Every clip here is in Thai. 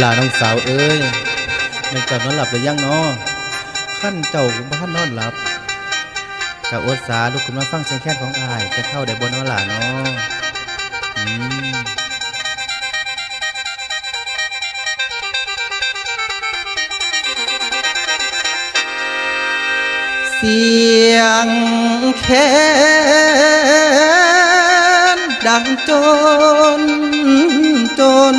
หลาน้องสาวเอ้ยมันจ้านอนหลับหรือยังเนาะขั้นเจ้าบ้านนอนหลับกะอดสาลุกขึ้นมาฟังเสียงแค้นของอายจะเข้าได้บนนอนหลาเนาะอืมเสียงแค้นดังจนจน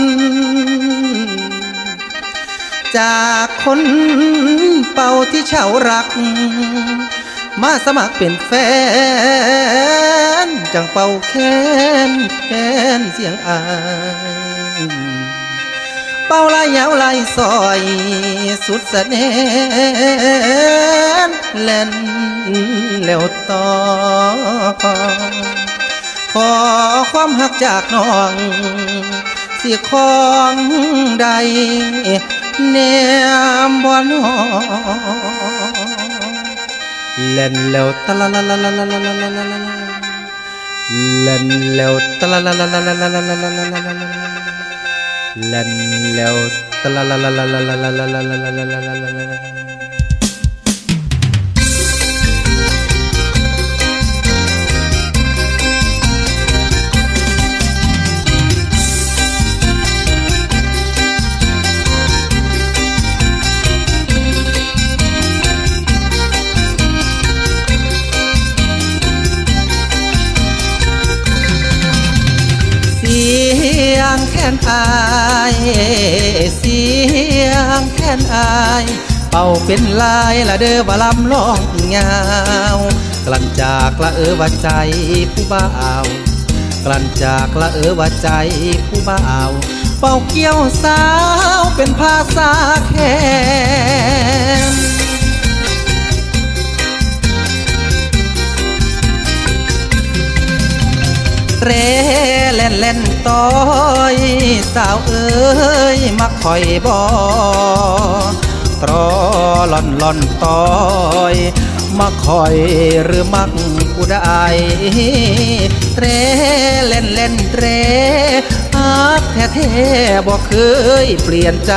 จากคนเป่าที่เฉารัก มาสมัครเป็นแฟน จังเป่าแค้นแค้นเสียงอายเป่าลายยาวลายซอย สุดสะเนนเล่นแล้วต่อขอความหักจากน้องเสียของใด เนมบ่นอเล่นแล้วตะละละละละละละละละละละเล่นแล้วตละละละละละละละละละละละละเล่นแล้วตะละละละละละละละละละละละละ งแค้นอายเสียงแค้นอายเป่าเป็นลายละเด้อว่าลำล่องยาวกลั่นจากละเออว่าใจผู้บ่าวกลั่นจากละเออว่าใจผู้บ่าวเป่าเกี่ยวสาวเป็นภาษาแค้นเร เล่นเล่นต้อยสาวเอ้ยมักคอยบอตรอล่อนล่อนต้อยมาคอยหรือมักผู้ใดเรเล่นเล่นเรฮักแท้แท้ๆบอกเคยเปลี่ยนใจ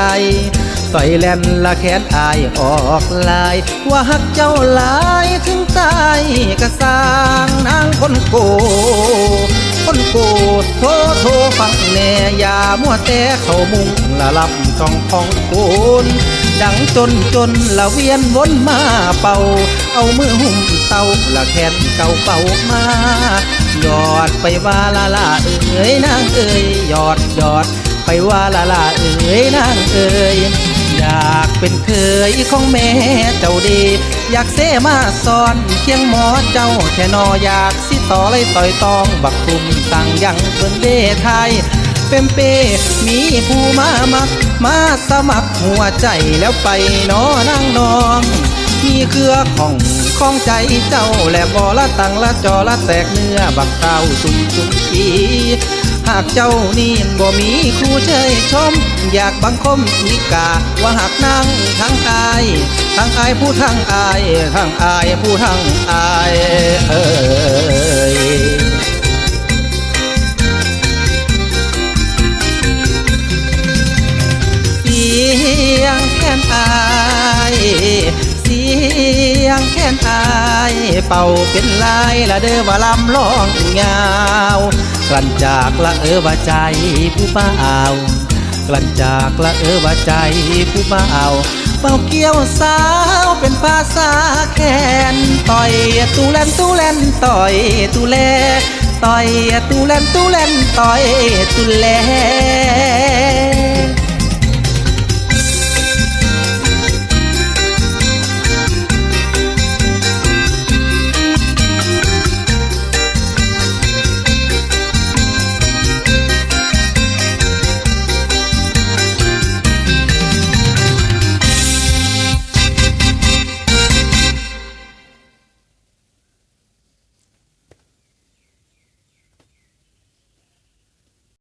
ต่อยแล่นละแขนอายออกลาย ว่าหักเจ้าหลายถึงตายกะสร้างนาง คนโก คนโกโทรโทรฟังแน่อย่ามัวแต่เขามุงละลับจ้องของคูนดังจนจนละเวียนวนมาเป่า เอามือหุ่มเตาละแขนเก่าเป่ามาหยอดไปว่าละละเอ้ยนางเอ้ยหยอดหยอดไปว่าละละเอ้ยนางเอ้ย อยากเป็นเคยของแม่เจ้าดี อยากเสมาสอนเคียงหมอเจ้าแค่นออยากสิต่อเลยต่อยตองบักตุ่มตั้งยังเพิ่นเดไทยเป็นเปมีผู้มามัก มาสมัครหัวใจแล้วไปนอนางนองมีเครือของของใจเจ้าและบอละตังละจอละแตกเนื้อบักเต้าสุ่มสุ่มอีากเจ้านี่บ่มีครูเชยชม อยากบังคมอีกาว่าหากนั่งทั้งอายทั้งอายผู้ทั้งอายทั้งอายผู้ทั้งอายเอ้ยเสียงแค้นอายเสียงแค้นอาย เป่าเป็นลายละเด้อว่าลำลองยาว ลั่นจากละเออว่าใจผู้บ่ากลั่นจากละเออว่าใจผู้บ่าเป่าเกี้ยวสาวเป็นภาษาแคนต่อยตูแลนตูแลนต่อยตูแลต่อยตูแลนตูแลนต่อยตูแล